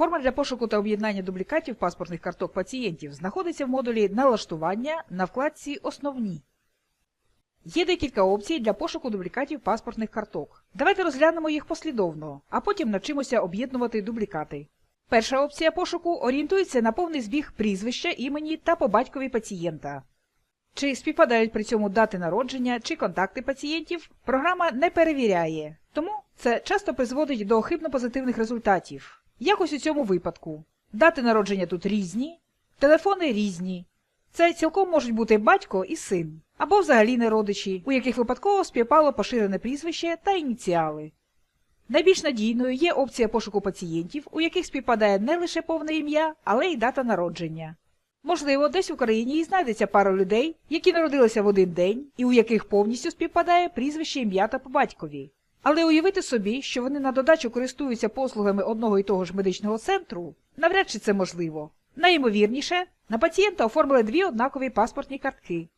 Форма для пошуку та об'єднання дублікатів паспортних карток пацієнтів знаходиться в модулі Налаштування на вкладці Основні. Є декілька опцій для пошуку дублікатів паспортних карток. Давайте розглянемо їх послідовно, а потім навчимося об'єднувати дублікати. Перша опція пошуку орієнтується на повний збіг прізвища, імені та по батькові пацієнта. Чи співпадають при цьому дати народження чи контакти пацієнтів, програма не перевіряє, тому це часто призводить до хибно-позитивних результатів. Якось у цьому випадку. Дати народження тут різні, телефони різні. Це цілком можуть бути батько і син, або взагалі не родичі, у яких випадково співпало поширене прізвище та ініціали. Найбільш надійною є опція пошуку пацієнтів, у яких співпадає не лише повне ім'я, але й дата народження. Можливо, десь в Україні і знайдеться пара людей, які народилися в один день і у яких повністю співпадає прізвище ім'я та по батькові. Але уявити собі, що вони на додачу користуються послугами одного і того ж медичного центру, навряд чи це можливо. Найімовірніше, на пацієнта оформили дві однакові паспортні картки.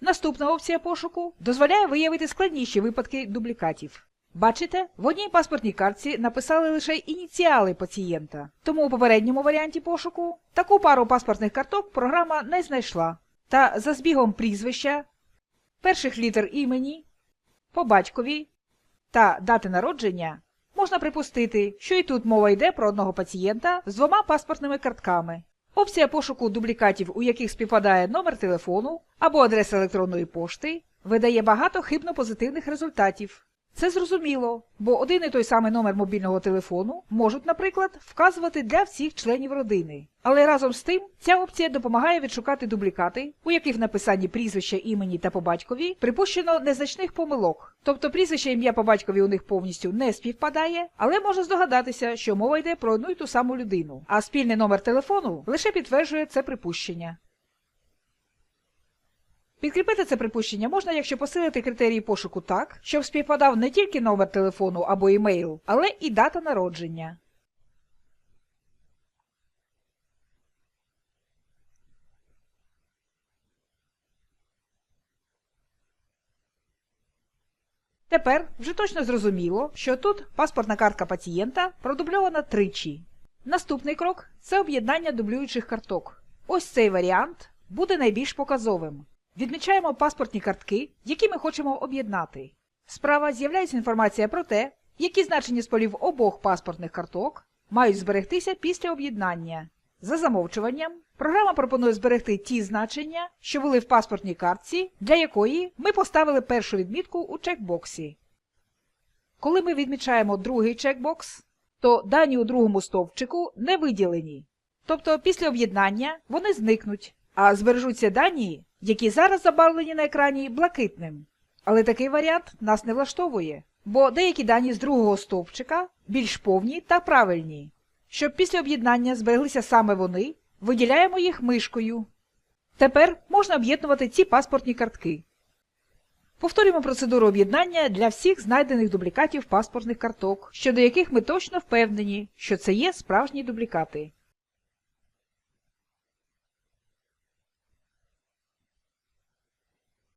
Наступна опція пошуку дозволяє виявити складніші випадки дублікатів. Бачите, в одній паспортній картці написали лише ініціали пацієнта, тому у попередньому варіанті пошуку таку пару паспортних карток програма не знайшла. Та за збігом прізвища, перших літер імені, по батькові та дати народження можна припустити, що і тут мова йде про одного пацієнта з двома паспортними картками. Опція пошуку дублікатів, у яких співпадає номер телефону або адреса електронної пошти, видає багато хибно-позитивних результатів. Це зрозуміло, бо один і той самий номер мобільного телефону можуть, наприклад, вказувати для всіх членів родини. Але разом з тим ця опція допомагає відшукати дублікати, у яких в написанні прізвища імені та по батькові припущено незначних помилок. Тобто прізвище ім'я по батькові у них повністю не співпадає, але можна здогадатися, що мова йде про одну й ту саму людину, а спільний номер телефону лише підтверджує це припущення. Підкріпити це припущення можна, якщо посилити критерії пошуку так, щоб співпадав не тільки номер телефону або імейл, але і дата народження. Тепер вже точно зрозуміло, що тут паспортна картка пацієнта продубльована тричі. Наступний крок це об'єднання дублюючих карток. Ось цей варіант буде найбільш показовим. Відмічаємо паспортні картки, які ми хочемо об'єднати. Справа з'являється інформація про те, які значення з полів обох паспортних карток мають зберегтися після об'єднання. За замовчуванням, програма пропонує зберегти ті значення, що були в паспортній картці, для якої ми поставили першу відмітку у чекбоксі. Коли ми відмічаємо другий чекбокс, то дані у другому стовпчику не виділені. Тобто після об'єднання вони зникнуть, а збережуться дані, які зараз забарвлені на екрані блакитним. Але такий варіант нас не влаштовує, бо деякі дані з другого стовпчика більш повні та правильні. Щоб після об'єднання збереглися саме вони, виділяємо їх мишкою. Тепер можна об'єднувати ці паспортні картки. Повторюємо процедуру об'єднання для всіх знайдених дублікатів паспортних карток, щодо яких ми точно впевнені, що це є справжні дублікати.